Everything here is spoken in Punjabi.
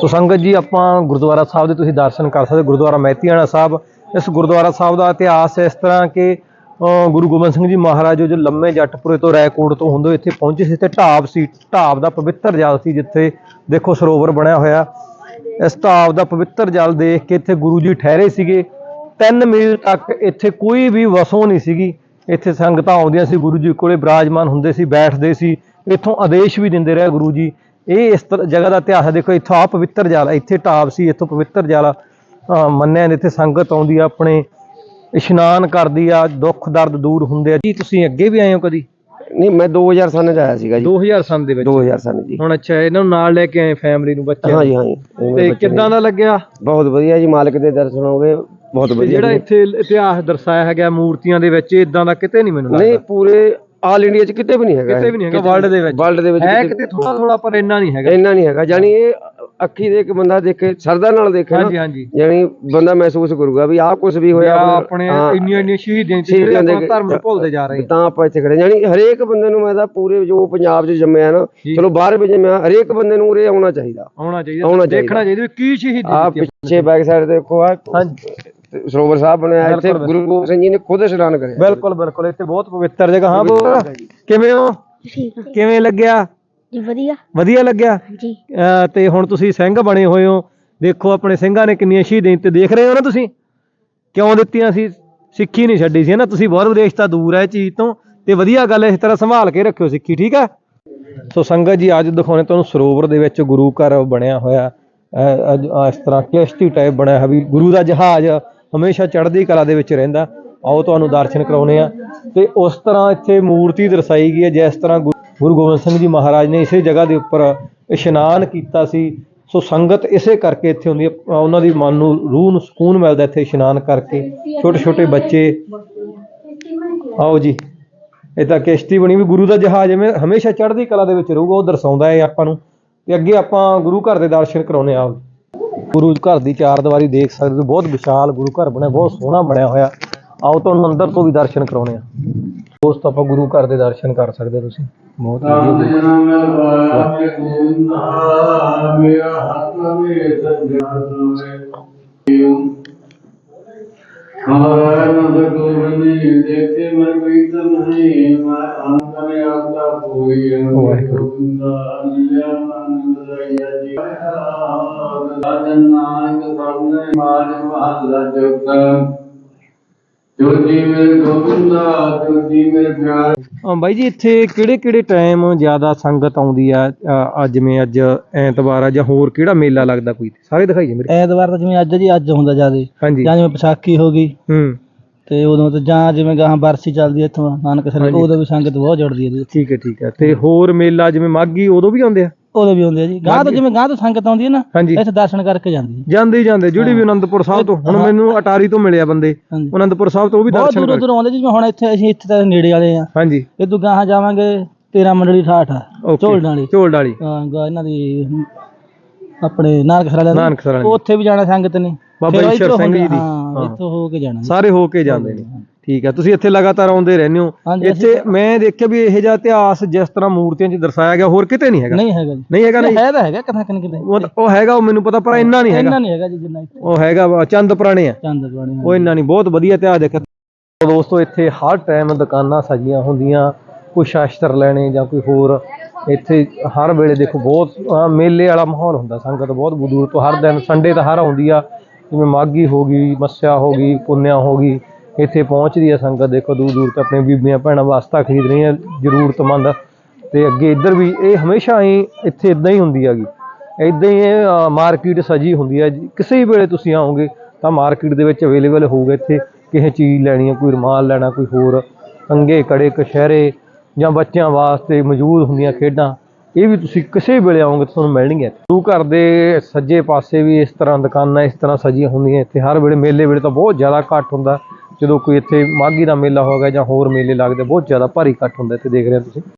ਸੋ ਸੰਗਤ ਜੀ, ਆਪਾਂ ਗੁਰਦੁਆਰਾ ਸਾਹਿਬ ਦੇ ਤੁਸੀਂ ਦਰਸ਼ਨ ਕਰ ਸਕਦੇ ਗੁਰਦੁਆਰਾ ਮਹਿਤੀਆਣਾ ਸਾਹਿਬ। ਇਸ ਗੁਰਦੁਆਰਾ ਸਾਹਿਬ ਦਾ ਇਤਿਹਾਸ ਇਸ ਤਰ੍ਹਾਂ ਕਿ ਗੁਰੂ ਗੋਬਿੰਦ ਸਿੰਘ ਜੀ ਮਹਾਰਾਜ ਜੋ ਲੰਮੇ ਜੱਟਪੁਰੇ ਤੋਂ ਰੈਕੋਟ ਤੋਂ ਹੁੰਦੇ ਇੱਥੇ ਪਹੁੰਚੇ ਸੀ, ਤੇ ਢਾਬ ਸੀ, ਢਾਬ ਦਾ ਪਵਿੱਤਰ ਜਲ ਸੀ ਜਿੱਥੇ ਦੇਖੋ ਸਰੋਵਰ ਬਣਿਆ ਹੋਇਆ। ਇਸ ਢਾਬ ਦਾ ਪਵਿੱਤਰ ਜਲ ਦੇਖ ਕੇ ਇੱਥੇ ਗੁਰੂ ਜੀ ਠਹਿਰੇ ਸੀਗੇ। 3 ਮੀਲ ਤੱਕ ਇੱਥੇ ਕੋਈ ਵੀ ਵਸੋਂ ਨਹੀਂ ਸੀਗੀ। ਇੱਥੇ ਸੰਗਤਾਂ ਆਉਂਦੀਆਂ ਸੀ, ਗੁਰੂ ਜੀ ਕੋਲੇ ਬਿਰਾਜਮਾਨ ਹੁੰਦੇ ਸੀ, ਬੈਠਦੇ ਸੀ। ਇੱਥੋਂ ਆਦੇਸ਼ ਵੀ ਦਿੰਦੇ ਰਹੇ ਗੁਰੂ ਜੀ। ਇਹ ਇਸ ਜਗ੍ਹਾ ਦਾ ਇਤਿਹਾਸ ਹੈ। ਦੇਖੋ ਇੱਥੋਂ ਆ ਪਵਿੱਤਰ ਜਲ ਇੱਥੇ ਢਾਬ ਸੀ ਇੱਥੋਂ ਪਵਿੱਤਰ ਜਲ ਮੰਨਿਆ ਜਾਂਦਾ ਇੱਥੇ ਸੰਗਤ ਆਉਂਦੀ ਆ ਆਪਣੇ ਇਸ਼ਨਾਨ ਕਰਦੀ ਆ ਦੁੱਖ ਦਰਦ ਦੂਰ ਹੁੰਦੇ ਆ। ਜੀ ਤੁਸੀਂ ਅੱਗੇ ਵੀ ਆਏ ਹੋ ਕਦੀ? ਨਹੀਂ ਮੈਂ 2000 ਸਾਲ ਚ ਆਇਆ ਸੀਗਾ ਜੀ। 2000 ਸੰਨ ਦੇ ਵਿੱਚ? 2000 ਸਾਲ ਜੀ। ਹੁਣ ਅੱਛਾ ਇਹਨਾਂ ਨੂੰ ਨਾਲ ਲੈ ਕੇ ਆਏ ਫੈਮਿਲੀ ਨੂੰ ਬੱਚੇ ਹਾਂ ਜੀ ਹਾਂ ਤੇ ਕਿੱਦਾਂ ਨੇ। ਦਾ ਲੱਗਿਆ? ਬਹੁਤ ਵਧੀਆ ਜੀ ਮਾਲਕ ਦੇ ਦਰਸ਼ਨ ਹੋ ਗਏ ਬਹੁਤ ਵਧੀਆ ਜਿਹੜਾ। ਇੱਥੇ ਇਤਿਹਾਸ ਦਰਸਾਇਆ ਹੈਗਾ ਮੂਰਤੀਆਂ ਦੇ ਵਿੱਚ ਇਦਾਂ ਦਾ ਕਿਤੇ ਨਹੀਂ ਮੈਨੂੰ ਨਹੀਂ ਲੱਗਦਾ ਪੂਰੇ ਆਲ ਇੰਡੀਆ ਚ ਕਿਤੇ ਵੀ ਨਹੀਂ ਹੈਗਾ ਕਿਤੇ ਵੀ ਨਹੀਂ ਹੈਗਾ ਵਰਲਡ ਦੇ ਵਿੱਚ। ਵਰਲਡ ਦੇ ਵਿੱਚ ਹੈ ਕਿਤੇ- ਥੋੜਾ ਥੋੜਾ ਪਰ ਇੰਨਾ ਨਹੀਂ ਹੈਗਾ। ਇੰਨਾ ਨਹੀਂ ਹੈਗਾ। ਜਾਨੀ ਇਹ ਅੱਖੀ ਦੇ ਇੱਕ ਬੰਦਾ ਦੇਖੇ ਸਰਦਾ ਨਾਲ ਦੇਖੇ ਹਾਂਜੀ ਹਾਂਜੀ। ਜਾਨੀ ਬੰਦਾ ਮਹਿਸੂਸ ਕਰੂਗਾ ਵੀ ਆਹ ਕੁਝ ਵੀ ਹੋਇਆ। ਆਪਣਾ- ਇੰਨੀਆਂ ਇੰਨੀਆਂ ਸ਼ਹੀਦਾਂ ਸ਼ਹੀਦਾਂ ਜਿਹੜੇ ਆਪਣਾ ਧਰਮ ਨੂੰ ਭੁੱਲਦੇ ਜਾ ਰਹੇ ਤਾਂ ਆਪਾਂ ਇੱਥੇ ਖੜੇ ਜਾਨੀ ਹਰੇਕ ਬੰਦੇ ਨੂੰ ਮੈਂ ਤਾਂ ਪੂਰੇ ਜੋ ਪੰਜਾਬ 'ਚ ਜੰਮਿਆ ਨਾ। ਚਲੋ ਬਾਹਰ ਵੀ ਜੰਮਿਆ ਹਰੇਕ ਬੰਦੇ ਨੂੰ ਉਰੇ ਆਉਣਾ ਚਾਹੀਦਾ। ਆਉਣਾ ਚਾਹੀਦਾ। ਦੇਖਣਾ ਚਾਹੀਦਾ। ਕੀ ਸ਼ਹੀਦੀ ਆ ਪਿੱਛੇ ਬੈਕ ਸਾਈਡ ਦੇਖੋ ਆ ਹਾਂਜੀ। ਸਰੋਵਰ ਸਾਹਿਬ ਬਣਿਆ ਇੱਥੇ ਗੁਰੂ ਗੋਬਿੰਦ ਸਿੰਘ ਜੀ ਨੇ ਖੁਦ ਇਸ਼ਨਾਨ ਕਰਿਆ। ਬਿਲਕੁਲ ਬਿਲਕੁਲ ਇੱਥੇ ਬਹੁਤ ਪਵਿੱਤਰ ਜਗ੍ਹਾ ਹਾਂ ਬੋ ਕਿਵੇਂ ਹੋ? ਠੀਕ ਆ। ਕਿਵੇਂ ਲੱਗਿਆ? ਜੀ ਵਧੀਆ। ਵਧੀਆ ਲੱਗਿਆ? ਜੀ। ਤੇ ਹੁਣ ਤੁਸੀਂ ਸਿੰਘ ਬਣੇ ਹੋਏ ਹੋ। ਦੇਖੋ ਆਪਣੇ ਸਿੰਘਾਂ ਨੇ ਕਿੰਨੀਆਂ ਸ਼ਹੀਦੀਆਂ ਤੇ ਦੇਖ ਰਹੇ ਹੋ ਨਾ ਤੁਸੀਂ? ਕਿਉਂ ਦਿੱਤੀਆਂ ਸੀ? ਸਿੱਖੀ ਨਹੀਂ ਛੱਡੀ ਸੀ ਨਾ। ਤੁਸੀਂ ਬਹੁਤ ਵਿਦੇਸ਼ ਤਾਂ ਦੂਰ ਹੈ ਚੀਜ਼ ਤੋਂ। ਤੇ ਵਧੀਆ ਗੱਲ ਇਸ ਤਰ੍ਹਾਂ ਸੰਭਾਲ ਕੇ ਰੱਖਿਓ ਸਿੱਖੀ ਠੀਕ ਹੈ ਸੋ ਸੰਗਤ ਜੀ ਅੱਜ ਦਿਖਾਉਣੇ ਤੁਹਾਨੂੰ ਸਰੋਵਰ ਦੇ ਵਿੱਚ ਗੁਰੂ ਘਰ ਬਣਿਆ ਹੋਇਆ। ਇਸ ਤਰ੍ਹਾਂ ਕਿਸ਼ਤੀ ਟਾਈਪ ਬਣਿਆ ਹੈ ਵੀ ਗੁਰੂ ਦਾ ਜਹਾਜ਼ ਹਮੇਸ਼ਾ ਚੜ੍ਹਦੀ ਕਲਾ ਦੇ ਵਿੱਚ ਰਹਿੰਦਾ। ਆਓ ਤੁਹਾਨੂੰ ਦਰਸ਼ਨ ਕਰਾਉਨੇ ਆ ਤੇ ਉਸ ਤਰ੍ਹਾਂ ਇੱਥੇ ਮੂਰਤੀ ਦਰਸਾਈ ਗਈ ਹੈ, ਜਿਸ ਤਰ੍ਹਾਂ ਗੁ- ਗੁਰੂ ਗੋਬਿੰਦ ਸਿੰਘ ਜੀ ਮਹਾਰਾਜ ਨੇ ਇਸੇ ਜਗ੍ਹਾ ਦੇ ਉੱਪਰ ਇਸ਼ਨਾਨ ਕੀਤਾ ਸੀ। ਸੋ ਸੰਗਤ ਇਸੇ ਕਰਕੇ ਇੱਥੇ ਹੁੰਦੀ ਹੈ। ਉਹਨਾਂ ਦੀ ਮਨ ਨੂੰ, ਰੂਹ ਨੂੰ ਸਕੂਨ ਮਿਲਦਾ ਇੱਥੇ ਇਸ਼ਨਾਨ ਕਰਕੇ। ਛੋਟੇ ਛੋਟੇ ਬੱਚੇ। ਆਓ ਜੀ। ਇਹ ਤਾਂ ਕਿਸ਼ਤੀ ਬਣੀ ਵੀ ਗੁਰੂ ਦਾ ਜਹਾਜ਼ ਹਮੇਸ਼ਾ ਚੜ੍ਹਦੀ ਕਲਾ ਦੇ ਵਿੱਚ ਰਹੂਗਾ, ਉਹ ਦਰਸਾਉਂਦਾ ਹੈ ਆਪਾਂ ਨੂੰ। ਤੇ ਅੱਗੇ ਆਪਾਂ ਗੁਰੂ ਘਰ ਦੇ ਦਰਸ਼ਨ ਕਰਾਉਨੇ ਆ ਗੁਰੂ ਘਰ ਦੀ ਚਾਰ ਦੀਵਾਰੀ ਦੇਖ ਸਕਦੇ ਹੋ ਬਹੁਤ ਵਿਸ਼ਾਲ ਗੁਰੂ ਘਰ ਬਣਿਆ ਬਹੁਤ ਸੋਹਣਾ ਬਣਿਆ ਹੋਇਆ। ਆਓ ਤੁਹਾਨੂੰ ਅੰਦਰ ਤੋਂ ਵੀ ਦਰਸ਼ਨ ਕਰਾਉਨੇ ਆ ਦੋਸਤ ਆਪਾਂ ਗੁਰੂ ਘਰ ਦੇ ਦਰਸ਼ਨ ਕਰ ਸਕਦੇ ਹੋ ਤੁਸੀਂ। ਬਹੁਤ ਮੇਰੇ ਗੋਬਿੰਦਾ ਮੇਰੇ ਪਿਆਰ ਹਾਂ ਬਾਈ ਜੀ ਇੱਥੇ ਕਿਹੜੇ ਕਿਹੜੇ ਟਾਈਮ ਜ਼ਿਆਦਾ ਸੰਗਤ ਆਉਂਦੀ ਆ ਅ, ਅੱਜ ਜਿਵੇਂ ਅੱਜ ਐਤਵਾਰ ਆ ਜਾਂ ਹੋਰ ਕਿਹੜਾ ਮੇਲਾ ਲੱਗਦਾ ਕੋਈ? ਸਾਰੇ ਦਿਖਾਈਏ ਮੇਰੇ। ਐਤਵਾਰ ਤਾਂ ਜਿਵੇਂ ਅੱਜ ਜੀ ਅੱਜ ਹੁੰਦਾ ਜ਼ਿਆਦਾ। ਹਾਂਜੀ। ਜਾਂ ਜਿਵੇਂ ਵਿਸਾਖੀ ਹੋ ਗਈ। ਹੂੰ। ਤੇ ਉਦੋਂ ਤੇ ਜਾਂ ਜਿਵੇਂ ਗਾਹਾਂ ਬਰਸੀ ਚੱਲਦੀ ਹੈ ਇੱਥੋਂ ਨਾਨਕਸਰ ਹਾਂਜੀ। ਉਦੋਂ ਵੀ ਸੰਗਤ ਬਹੁਤ ਜੁੜਦੀ ਹੈ ਜੀ। ਠੀਕ ਹੈ ਠੀਕ ਹੈ। ਤੇ ਹੋਰ ਮੇਲਾ ਜਿਵੇਂ ਮਾਗੀ ਉਦੋਂ ਵੀ ਆਉਂਦੇ ਆ? ਉਦੋਂ ਵੀ ਆਉਂਦੇ ਆ ਜੀ। ਗਾਹ ਤੋਂ ਜਿਵੇਂ ਗਾਹ ਤੋਂ ਸੰਗਤ ਆਉਂਦੀ ਹੈ ਨਾ ਹਾਂਜੀ। ਇੱਥੇ ਦਰਸ਼ਨ ਕਰਕੇ ਜਾਂਦੀ ਹੈ। ਜਾਂਦੇ ਹੀ ਜਾਂਦੇ ਜਿਹੜੀ ਵੀ ਅਨੰਦਪੁਰ ਸਾਹਿਬ ਤੋਂ ਹੁਣ ਮੈਨੂੰ ਅਟਾਰੀ ਤੋਂ ਮਿਲਿਆ ਬੰਦੇ ਹਾਂਜੀ। ਅਨੰਦਪੁਰ ਸਾਹਿਬ ਤੋਂ ਉਹ ਵੀ ਬਹੁਤ ਦਰਸ਼ਨ ਦੂਰੋਂ ਕਰ ਦੂਰੋਂ ਆਉਂਦੇ ਜੀ ਜਿਵੇਂ ਹੁਣ ਇੱਥੇ ਅਸੀਂ ਇੱਥੇ ਤਾਂ ਨੇੜੇ ਵਾਲੇ ਆ। ਹਾਂਜੀ। ਇਹ ਤੋਂ ਗਾਹਾਂ ਜਾਵਾਂਗੇ ਤੇਰਾ ਮੰਡਲੀ ਠਾਠ ਆ ਓਕੇ। ਝੋਲ ਵਾਲੀ ਡਾਲੀ। ਹਾਂ, ਗਾ ਇਹਨਾਂ ਦੀ ਆਪਣੇ ਨਾਨਕਸਰ ਵਾਲਿਆਂ ਦੀ ਨਾਨਕਸਰ ਵਾਲੀ ਉੱਥੇ ਵੀ ਜਾਣਾ ਸੰਗਤ ਨੇ। ਬਾਬਾ ਫਿਰ ਈਸ਼ਰ ਸਿੰਘ ਜੀ ਦੀ। ਹਾਂ ਹਾਂ। ਇੱਥੋਂ ਹੋ ਕੇ ਜਾਣਾ ਜੀ। ਸਾਰੇ ਹੋ ਕੇ ਜਾਂਦੇ ਨੇ। ਠੀਕ ਹੈ ਤੁਸੀਂ ਇੱਥੇ ਲਗਾਤਾਰ ਆਉਂਦੇ ਰਹਿੰਦੇ ਹੋ। ਹਾਂਜੀ, ਇੱਥੇ ਮੈਂ ਦੇਖਿਆ ਵੀ ਇਹ ਜਿਹਾ ਇਤਿਹਾਸ ਜਿਸ ਤਰ੍ਹਾਂ ਮੂਰਤੀਆਂ 'ਚ ਦਰਸਾਇਆ ਗਿਆ ਹੋਰ ਕਿਤੇ ਨਹੀਂ ਹੈਗਾ। ਨਹੀਂ ਹੈਗਾ ਜੀ। ਨਹੀਂ ਹੈਗਾ ਨਹੀਂ ਹੈ ਤਾਂ ਹੈਗਾ ਕਿਤੇ ਕਿਤੇ ਕਿਤੇ ਉਹ ਉਹ ਹੈਗਾ ਉਹ ਮੈਨੂੰ ਪਤਾ ਪਰ ਇੰਨਾ ਨਹੀਂ ਹੈਗਾ। ਇੰਨਾ ਨਹੀਂ ਹੈਗਾ ਜੀ ਜਿੰਨਾ ਇੱਥੇ। ਉਹ ਹੈਗਾ ਵਾ, ਚੰਦ ਪੁਰਾਣੇ ਆ। ਚੰਦ ਬਣੇ ਉਹ ਇੰਨਾ ਨਹੀਂ ਬਹੁਤ ਵਧੀਆ ਇਤਿਹਾਸ ਦੇਖਿਆ। ਦੋਸਤੋ ਇੱਥੇ ਹਰ ਟਾਈਮ ਦੁਕਾਨਾਂ ਸਜੀਆਂ ਹੁੰਦੀਆਂ ਕੋਈ ਸ਼ਾਸਤਰ ਲੈਣੇ ਜਾਂ ਕੋਈ ਹੋਰ ਇੱਥੇ ਹਰ ਵੇਲੇ ਦੇਖੋ ਬਹੁਤ ਅਹ, ਮੇਲੇ ਵਾਲਾ ਮਾਹੌਲ ਹੁੰਦਾ ਸੰਗਤ ਬਹੁਤ ਦੂਰ ਤੋਂ ਹਰ ਦਿਨ ਸੰਡੇ ਤਾਂ ਹਰ ਆਉਂਦੀ ਆ। ਜਿਵੇਂ ਮਾਗੀ ਹੋ ਗਈ ਮੱਸਿਆ ਹੋ ਗਈ ਪੁੰਨਿਆ ਹੋ ਗਈ ਇੱਥੇ ਪਹੁੰਚਦੀ ਹੈ ਸੰਗਤ, ਦੇਖੋ ਦੂਰ ਦੂਰ ਤੋਂ ਆਪਣੇ ਬੀਬੀਆਂ ਭੈਣਾਂ ਵਾਸਤਾ ਖਰੀਦ ਰਹੀਆਂ, ਜ਼ਰੂਰਤਮੰਦ। ਤੇ ਅੱਗੇ ਇੱਧਰ ਵੀ ਇਹ ਹਮੇਸ਼ਾ ਹੀ ਇੱਥੇ ਇਦਾਂ ਹੀ ਹੁੰਦੀ ਹੈਗੀ। ਇਦਾਂ ਹੀ ਇਹ ਮਾਰਕੀਟ ਸਜੀ ਹੁੰਦੀ ਹੈ ਕਿਸੇ ਵੀ ਵੇਲੇ ਤੁਸੀਂ ਆਓਗੇ ਤਾਂ ਮਾਰਕੀਟ ਦੇ ਵਿੱਚ ਅਵੇਲੇਬਲ ਹੋਊਗਾ ਇੱਥੇ ਕਿਸੇ ਚੀਜ਼ ਲੈਣੀ ਹੈ ਕੋਈ ਰੁਮਾਲ ਲੈਣਾ, ਕੋਈ ਹੋਰ ਕੰਗੇ ਕੜੇ ਕਸ਼ਹਿਰੇ ਜਾਂ ਬੱਚਿਆਂ ਵਾਸਤੇ ਮੌਜੂਦ ਹੁੰਦੀਆਂ ਖੇਡਾਂ। ਇਹ ਵੀ ਤੁਸੀਂ ਕਿਸੇ ਵੇਲੇ ਆਓਗੇ ਤਾਂ ਤੁਹਾਨੂੰ ਮਿਲਣਗੀਆਂ ਗੁਰੂ ਘਰ ਦੇ ਸੱਜੇ ਪਾਸੇ ਵੀ ਇਸ ਤਰ੍ਹਾਂ ਦੁਕਾਨਾਂ ਇਸ ਤਰ੍ਹਾਂ ਸਜੀਆਂ ਹੁੰਦੀਆਂ ਇੱਥੇ। ਹਰ ਵੇਲੇ, ਮੇਲੇ ਵੇਲੇ ਤਾਂ ਬਹੁਤ ਜ਼ਿਆਦਾ ਘੱਟ ਹੁੰਦਾ। ਜਦੋਂ ਕੋਈ ਇੱਥੇ ਮਾਘੀ ਦਾ ਮੇਲਾ ਹੋ ਗਿਆ ਜਾਂ ਹੋਰ ਮੇਲੇ ਲੱਗਦੇ, ਬਹੁਤ ਜ਼ਿਆਦਾ ਭਾਰੀ ਇਕੱਠ ਹੁੰਦਾ ਇੱਥੇ, ਦੇਖ ਰਹੇ ਹੋ ਤੁਸੀਂ।